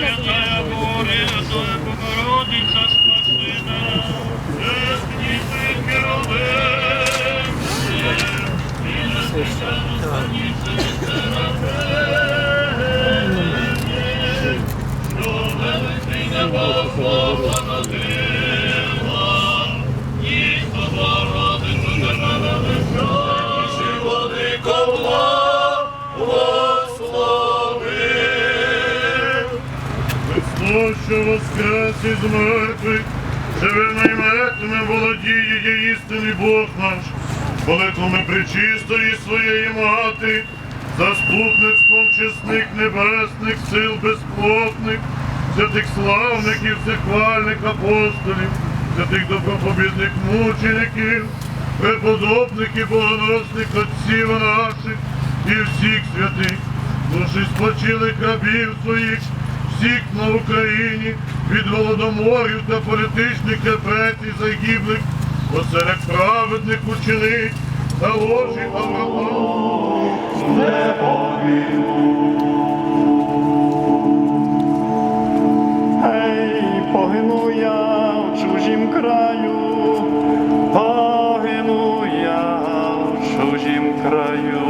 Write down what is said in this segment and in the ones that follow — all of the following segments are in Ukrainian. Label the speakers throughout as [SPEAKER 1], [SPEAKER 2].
[SPEAKER 1] Святая Богородиця, що воскрес із мертвих, живими і мертвими володіє є істинний Бог наш, молитвами причистої своєї мати, заступництвом чесних небесних сил безплотних, святих славників, всехвальних апостолів, святих добропобідних мучеників, преподобників, богоносних отців наших і всіх святих, душі спочилих рабів своїх, всіх на Україні, від голодоморів та політичних репресій загиблих, посеред праведних учених та ложі Авраама.
[SPEAKER 2] Ей, погину я в чужім краю, погину я в чужім краю.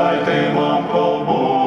[SPEAKER 2] Ці вам колбу.